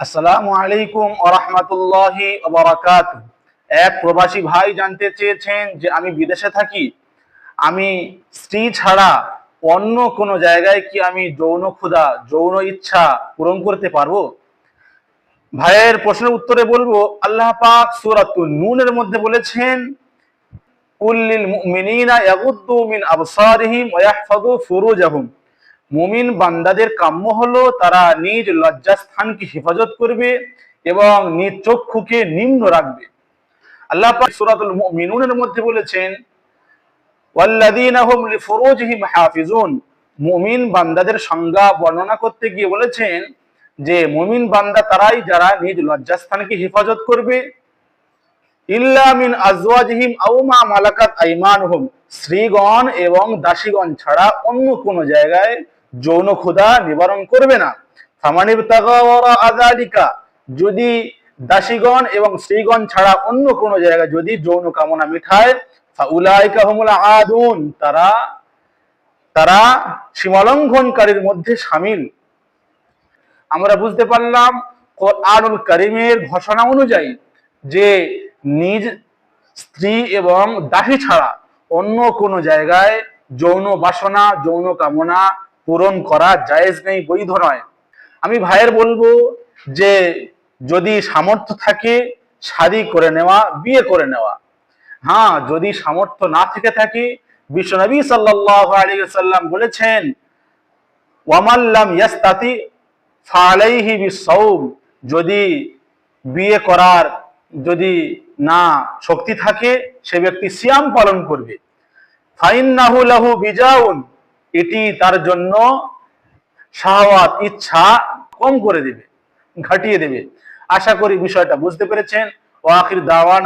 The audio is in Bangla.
আসসালামু আলাইকুম আরহামতুল্লাহি বারাকাত এক প্রবাসী ভাই জানতে চেয়েছেন যে আমি বিদেশে থাকি। আমি স্ত্রী ছাড়া অন্য কোনো জায়গায় কি আমি যৌন ক্ষুধা, যৌন ইচ্ছা পূরণ করতে পারব? ভাইয়ের প্রশ্নের উত্তরে বলব, আল্লাহ পাক সূরাতুন নূনের মধ্যে বলেছেন কুল্লিল মুমিনিনা ইয়াগুদ্দু মিন আবসারিহিম ওয়া ইয়াহফাযু ফুরুজাহুম। মুমিন বান্দাদের কাম্য হলো তারা নিজ লজ্জাস্থানকে হেফাজত করবে এবং নিজ চক্ষুকে নিম্ন রাখবে। আল্লাহ সূরাতুল মুমিনুনের মধ্যে বলেছেন মুমিন বান্দাদের সংজ্ঞা বর্ণনা করতে গিয়ে বলেছেন যে, মুমিন বান্দা তারাই যারা নিজ লজ্জাস্থানকে হেফাজত করবে। ইল্লা মিন আজওয়াজিহিম আও মা মালাকাত আইমানুহুম। স্ত্রীগণ এবং দাসীগণ ছাড়া অন্য কোন জায়গায় যৌন ক্ষুধা নিবারণ করবে না। তাগাওয়ারা আযালিকা, যদি দাসীগণ এবং স্ত্রীগণ ছাড়া অন্য কোন জায়গায় যদি যৌন কামনা মিঠায় আদুন, তারা তারা সীমালঙ্ঘনকারীর মধ্যে শামিল আমরা বুঝতে পারলাম কোরআনুল করিমের ঘোষণা অনুযায়ী যে নিজ স্ত্রী এবং দাসী ছাড়া অন্য কোনো জায়গায় যৌন বাসনা, যৌন কামনা পূরণ করা জায়েজ নেই, বৈধ নয়। আমি ভাইয়ের বলব যে, যদি সামর্থ্য থাকে শাদি করে নেওয়া, বিয়ে করে নেওয়া। হ্যাঁ যদি সামর্থ্য না থেকে থাকে বিশ্বনবী সাল্লাল্লাহু আলাইহি সাল্লাম বলেছেন ওয়ামাল্লাম ইয়াস্তাতি ফালাইহি বিসাউম যদি বিয়ে করার যদি না শক্তি থাকে, সে ব্যক্তি সিয়াম পালন করবে। ফাইন্নাহু লাহু বিজাউন এটি তার জন্য শাহওয়াত ইচ্ছা কম করে দেবে, ঘাটিয়ে দেবে। আশা করি বিষয়টা বুঝতে পেরেছেন। ও আখির দাওয়ান